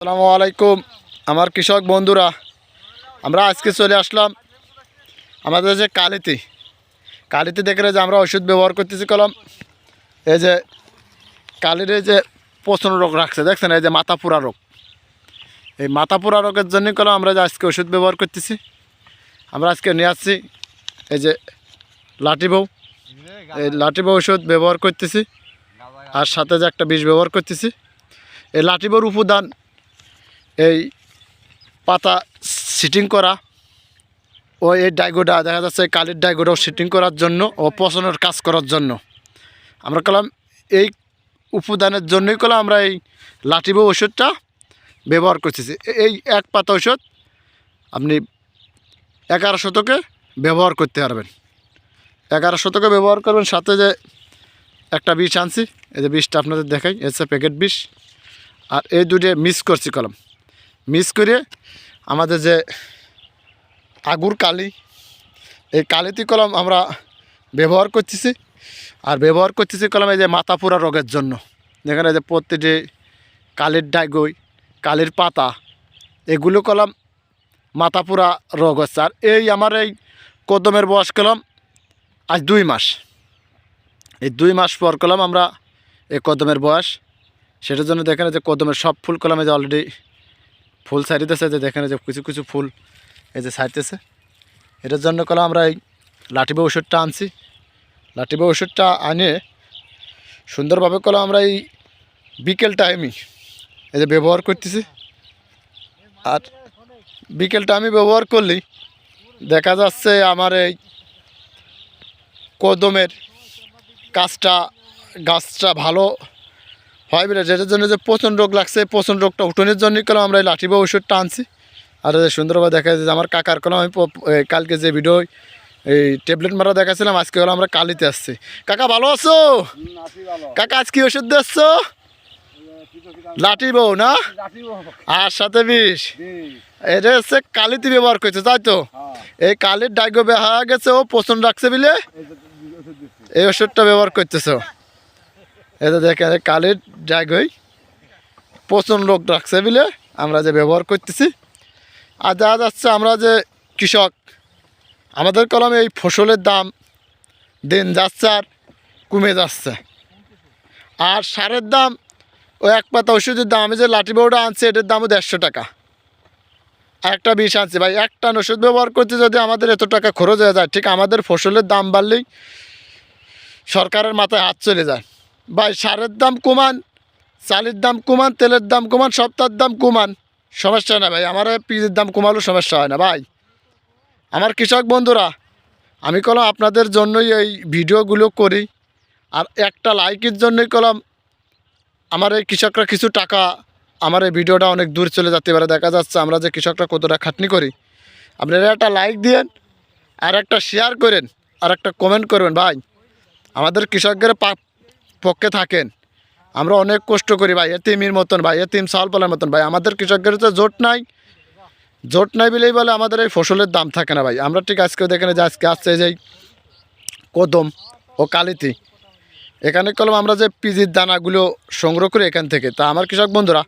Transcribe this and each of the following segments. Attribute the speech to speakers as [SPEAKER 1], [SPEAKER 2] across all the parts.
[SPEAKER 1] আসসালামু আলাইকুম, আমার কৃষক বন্ধুরা। আমরা আজকে চলে আসলাম আমাদের যে কালিতি। কালিতি দেখে যে আমরা ওষুধ ব্যবহার করতেছি কলম। এই যে কালির যে পচন রোগ রাখছে, দেখছেন? এই যে মাথা পোড়া রোগ। এই মাথা পোড়া রোগের জন্য কলম আমরা যে আজকে ওষুধ ব্যবহার করতেছি। আমরা আজকে নিয়ে আসছি এই যে লাঠি বউ। এই লাঠি বউ ওষুধ ব্যবহার করতেছি। আর সাথে যে একটা বিষ ব্যবহার করতেছি। এই লাঠি বউর উপাদান এই পাতা সিটিং করা ও এই ডাইগোটা দেখা যাচ্ছে কালির ডাইগোটাও সিটিং করার জন্য ও পচনের কাজ করার জন্য। আমরা কলাম এই উপাদানের জন্যই কলাম আমরা এই লাঠিবো ওষুধটা ব্যবহার করতেছি। এই এক পাতা ওষুধ আপনি এগারো শতকে ব্যবহার করতে পারবেন। এগারো শতকে ব্যবহার করবেন, সাথে যে একটা বিষ আনছি, এই যে বিষটা আপনাদের দেখাই এসে প্যাকেট বিষ। আর এই দুটো মিক্স করছি কলম। মিক্স করে আমাদের যে আগুর কালি, এই কালিতি কলম আমরা ব্যবহার করতেছি। আর ব্যবহার করতেছি কলম এই যে মাথা পোড়া রোগের জন্য। যেখানে যে প্রতিটি কালির ডাইগই, কালির পাতা, এগুলো কলম মাথা পোড়া রোগ হচ্ছে। আর এই আমার এই কদমের বয়স কলম আজ দুই মাস। এই দুই মাস পর কলম আমরা এই কদমের বয়স। সেটার জন্য দেখেন যে কদমের সব ফুল কলমে যে অলরেডি ফুল ছাড়িতেছে যে দেখেন যে কিছু কিছু ফুল এই যে ছাড়তেছে। এটার জন্য কলম আমরা এই লাঠিবে ওষুধটা আনছি। লাঠিবে ওষুধটা আনে সুন্দরভাবে কলম আমরা এই বিকেল টাইমই এই যে ব্যবহার করতেছি। আর বিকেলটা আমি ব্যবহার করলি দেখা যাচ্ছে আমার এই কদমের কাজটা, গাছটা ভালো হয় বলে যেটার জন্য যে পচন রোগ লাগছে পচন রোগটা উঠোনের জন্যই কলম আমরা এই লাঠি বা ওষুধটা আনছি আর সুন্দরভাবে দেখা যায় যে আমার কাকার কলম আমি কালকে যে ভিডিও এই ট্যাবলেট মারা দেখাছিলাম আজকে হলো আমরা কালিতে আসছি। কাকা ভালো আছো? কাকা আজ কি ওষুধ দিচ্ছ? লাঠি বউ না? আর সাথে বিষ? এটা হচ্ছে কালিতে ব্যবহার করছে তাই তো? এই কালির ডাইগো বেহা গেছে ও পচন রাখছে বলে এই ওষুধটা ব্যবহার করতেছ। এটা দেখেন কালির ডাইগই পচন রোগ রাখছে বলে আমরা যে ব্যবহার করতেছি। আর দেখা যাচ্ছে আমরা যে কৃষক, আমাদের কলমে এই ফসলের দাম দিন যাচ্ছে আর কমে যাচ্ছে। আর সারের দাম ওই এক পাতা ওষুধের দাম, আমি যে লাঠি বউটা আনছি, এটার দামও দেড়শো টাকা। আর একটা বিষ আনছি, ভাই, একটা ওষুধ ব্যবহার করতে যদি আমাদের এত টাকা খরচ হয়ে যায়, ঠিক আমাদের ফসলের দাম বাড়লেই সরকারের মাথায় হাত চলে যায়। ভাই, সারের দাম কমান, চালের দাম কমান, তেলের দাম কমান, সপ্তাহের দাম কমান। সমস্যা না ভাই আমার পিজের দাম কমালেও সমস্যা হয় না ভাই। আমার কৃষক বন্ধুরা, আমি কলম আপনাদের জন্যই এই ভিডিওগুলো করি। আর একটা লাইকের জন্যই কলম, আমার এই কৃষকরা কিছু টাকা, আমার এই ভিডিওটা অনেক দূর চলে যেতে পারে। দেখা যাচ্ছে আমরা যে কৃষকরা কতটা খাটনি করি। আপনারা একটা লাইক দিয়েন, আর একটা শেয়ার করেন, আর একটা কমেন্ট করবেন ভাই। আমাদের কৃষকদের পক্ষে থাকেন। আমরা অনেক কষ্ট করি ভাই এতিমির মতন ভাই এতিম সালপালের মতন ভাই। আমাদের কৃষকদের তো জোট নাই। জোট নাই বলেই বলে আমাদের এই ফসলের দাম থাকে না ভাই। আমরা ঠিক আজকেও দেখেন যে আজকে আসছে এই যে কদম ও কালিতি। এখানে কলম আমরা যে পিজির দানাগুলো সংগ্রহ করি এখান থেকে। তা আমার কৃষক বন্ধুরা,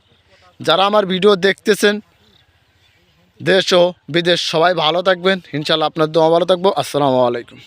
[SPEAKER 1] যারা আমার ভিডিও দেখতেছেন, দেশ ও বিদেশ, সবাই ভালো থাকবেন। ইনশাল্লাহ আপনার দোয়া ভালো থাকব। আসসালামু আলাইকুম।